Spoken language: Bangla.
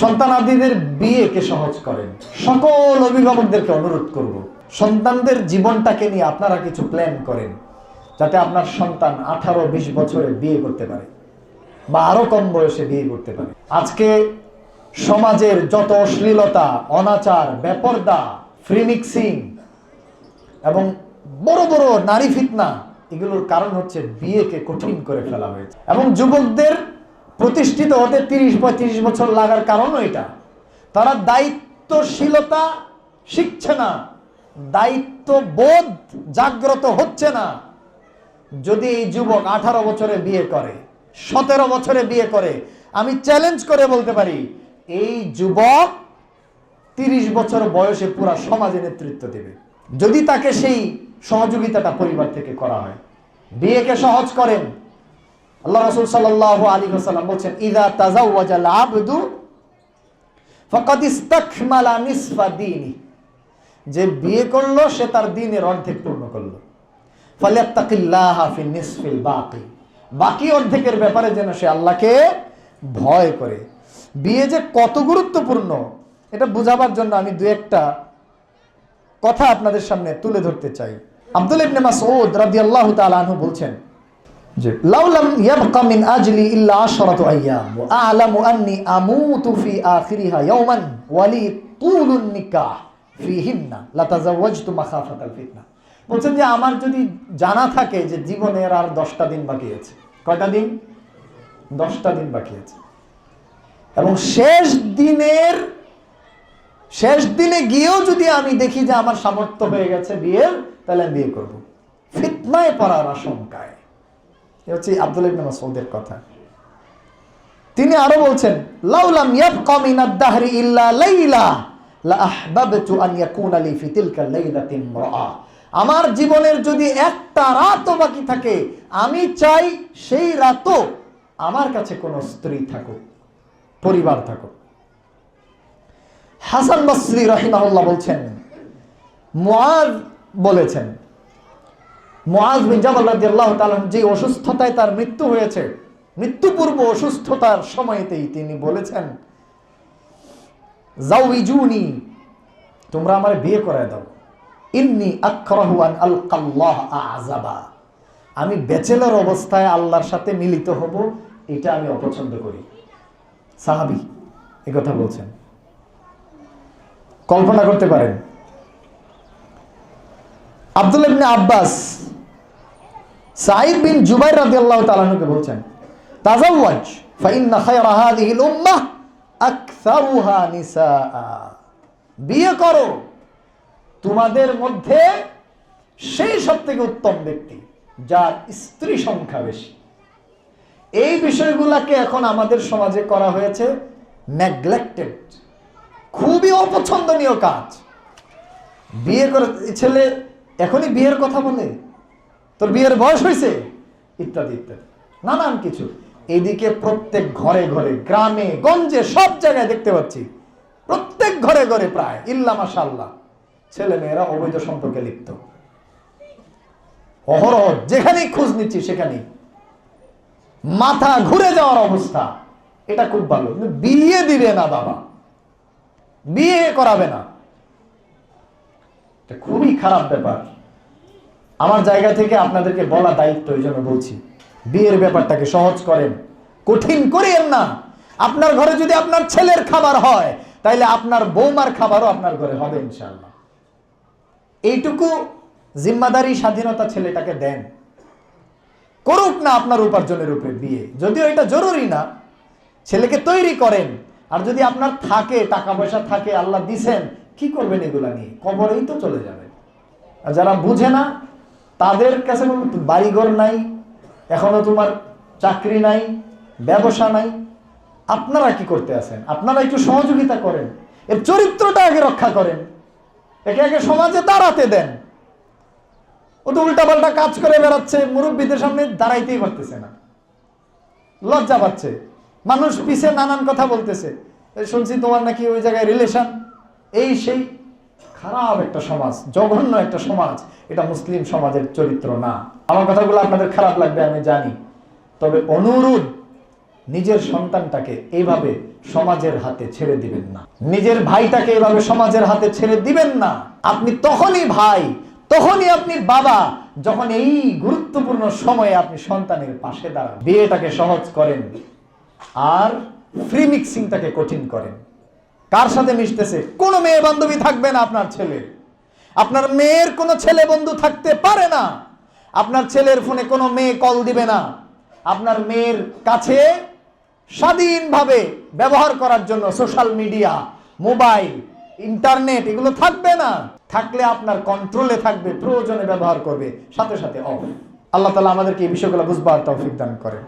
সন্তানাদিদের বিয়েকে সহজ করেন। সকল অভিভাবকদেরকে অনুরোধ করব, সন্তানদের জীবনটাকে নিয়ে আপনারা কিছু প্ল্যান করেন, যাতে আপনার সন্তান আঠারো বিশ বছরে বিয়ে করতে পারে বা আরও কম বয়সে বিয়ে করতে পারে। আজকে সমাজের যত অশ্লীলতা, অনাচার, বেপর্দা ফ্রি মিক্সিং এবং বড় বড় নারী ফিতনা, এগুলোর কারণ হচ্ছে বিয়েকে কঠিন করে ফেলা হয়েছে। এবং যুবকদের প্রতিষ্ঠিত হতে তিরিশ, পঁয়ত্রিশ বছর লাগার কারণও এটা তারা দায়িত্বশীলতা শিখছে না। দায়িত্ববোধ জাগ্রত হচ্ছে না। যদি এই যুবক আঠারো বছরে বিয়ে করে, সতেরো বছরে বিয়ে করে, আমি চ্যালেঞ্জ করে বলতে পারি, এই যুবক তিরিশ বছর বয়সে পুরা সমাজে নেতৃত্ব দেবে। যদি তাকে সেই সহযোগিতাটা পরিবার থেকে করা হয়। বিয়েকে সহজ করেন। আল্লাহ রসুল সাল্লাহ আলী হাসাল্লাম বলছেন, ইদা তাজাওয়াজাল আবদু ফাকাদ ইস্তাকমালা নিসফা দীনি যে বিয়ে করল, সে তার দিনের অর্ধেক পূর্ণ করল। ফালিয়াত্তাকিল্লাহ ফি নিসফিল বাকি। বাকি অর্ধেকের ব্যাপারে যেন সে আল্লাহকে ভয় করে। বিয়ে যে কত গুরুত্বপূর্ণ, এটা বোঝাবার জন্য আমি দু একটা কথা আপনাদের সামনে তুলে ধরতে চাই। আব্দুল ইবনে মাসউদ রাদিয়াল্লাহু তাআলা আনহু বলছেন ওয়ালি বলছেন যে আমার যদি জানা থাকে যে জীবনের আর দশটা দিন বাকি আছে। কয়টা দিন? দশটা দিন বাকি আছে। এবং শেষ দিনের, শেষ দিনে গিয়েও যদি আমি দেখি যে আমার সামর্থ্য হয়ে গেছে বিয়ের, তাহলে আমি বিয়ে করব। ফিতনায় পড়ার আশঙ্কায়। হচ্ছে আব্দুল ইবনে মাসউদের কথা। তিনি আরও বলছেন লাউলাম ইয়াবকা দাহরি ইল্লা লাইলা আন লি ফি তিলকা লাইলাতিন আমার জীবনের যদি একটা রাতও বাকি থাকে, আমি চাই সেই রাতও আমার কাছে কোনো স্ত্রী থাকুক, পরিবার থাকুক। হাসান বসরি রহিমাহুল্লাহ বলছেন, মুআজ বলেছেন মুআজ বিন জাবাল রাদিয়াল্লাহু তাআলা যে অসুস্থতায় তার মৃত্যু হয়েছে, মৃত্যুপূর্ব অসুস্থতার সময়তেই তিনি বলেছেন, জাউইজুনি, তোমরা আমার বিয়ে করায় দাও। ইন্নি আক্রাহু আন আলকাল্লাহ আযাবা। আমি ব্যাচেলর অবস্থায় আল্লাহর সাথে মিলিত হব, এটা আমি অপছন্দ করি। সাহাবি এ কথা বলছেন। কল্পনা করতে পারেন আব্দুল আব্বাস সাইদ বিন জুবাইর রাদিয়াল্লাহু তাআলাকে বলছেন, তাজাওয়াজ, ফাইন্না খায়রা হাযিহিল উম্মাহ আকসারুহা নিসাআ। বিয়ে করো। তোমাদের মধ্যে সেই সব থেকে উত্তম ব্যক্তি, যার স্ত্রী সংখ্যা বেশি। এই বিষয়গুলোকে এখন আমাদের সমাজে করা হয়েছে নেগলেক্টেড খুবই অপছন্দনীয় কাজ। বিয়ে করে, ছেলে এখনই বিয়ের কথা বলে? তোর বিয়ের বয়স হয়েছে? ইত্যাদি ইত্যাদি। নানান কিছু। এদিকে প্রত্যেক ঘরে ঘরে, গ্রামে, গঞ্জে, সব জায়গায় দেখতে পাচ্ছি। প্রত্যেক ঘরে ঘরে প্রায়, ইল্লা মাশাল্লাহ ছেলে মেয়েরা অবৈধ সম্পর্কে লিপ্ত। অহরহ, যেখানেই খোঁজ নিচ্ছি, সেখানেই। মাথা ঘুরে যাওয়ার অবস্থা। এটা খুব ভালো। বিয়ে দিবে না বাবা। বিয়ে করাবে না। খুবই খারাপ ব্যাপার। আমার জায়গা থেকে আপনাদেরকে বলা দায়িত্ব এই জন্য বলছি, বিয়ের ব্যাপারটাকে সহজ করেন, কঠিন করেন না। আপনার ঘরে যদি আপনার ছেলের খাবার হয়, তাইলে আপনার বৌমার খাবারও আপনার ঘরে হবে ইনশাল্লাহ এইটুকু জিম্মাদারি, স্বাধীনতা ছেলেটাকে দেন। করুক না আপনার উপার্জনের উপরে বিয়ে। যদিও এটা জরুরি না, ছেলেকে তৈরি করেন। আর যদি আপনার থাকে টাকা পয়সা থাকে, আল্লাহ দিছেন, কি করবেন এগুলা নিয়ে? কবরেই তো চলে যাবে আর যারা বুঝে না তাদের কাছে কোনো বাড়িঘর নাই, এখনও তোমার চাকরি নাই, ব্যবসা নাই। আপনারা কি করতে আছেন? আপনারা একটু সহযোগিতা করেন। এর চরিত্রটা আগে রক্ষা করেন। একে একে সমাজে দাঁড়াতে দেন। ও তো উল্টাপাল্টা কাজ করে বেড়াচ্ছে, মুরব্বীদের সামনে দাঁড়াইতেই পারতেছে না। লজ্জা পাচ্ছে। মানুষ পিছে নানান কথা বলতেছে। শুনছি তোমার নাকি ওই জায়গায় রিলেশন এই, সেই। খারাপ একটা সমাজ, জঘন্য একটা সমাজ, এটা মুসলিম সমাজের চরিত্র না। আমার কথাগুলো আপনাদের খারাপ লাগবে, আমি জানি। তবে অনুরোধ, নিজের সন্তানটাকে এইভাবে সমাজের হাতে ছেড়ে দিবেন না। নিজের ভাইটাকে এভাবে সমাজের হাতে ছেড়ে দিবেন না। আপনি তখনই ভাই, তখনই আপনি বাবা, যখন এই গুরুত্বপূর্ণ সময়ে আপনি সন্তানের পাশে দাঁড়ান। বিয়েটাকে সহজ করেন আর ফ্রি মিক্সিংটাকে কঠিন করেন। কার সাথে মিশতেছে? কোনো মেয়ে বান্ধবী থাকবে না আপনার ছেলে। আপনার মেয়ের কোনো ছেলে বন্ধু থাকতে পারে না। আপনার ছেলের ফোনে কোনো মেয়ে কল দিবে না। আপনার মেয়ের কাছে স্বাধীনভাবে ব্যবহার করার জন্য সোশ্যাল মিডিয়া, মোবাইল, ইন্টারনেট এগুলো থাকবে না। থাকলে আপনার কন্ট্রোলে থাকবে, প্রয়োজনে ব্যবহার করবে, সাথে সাথে অফ আল্লাহ তালা আমাদেরকে এই বিষয়গুলো বুঝবার তৌফিক দান করেন।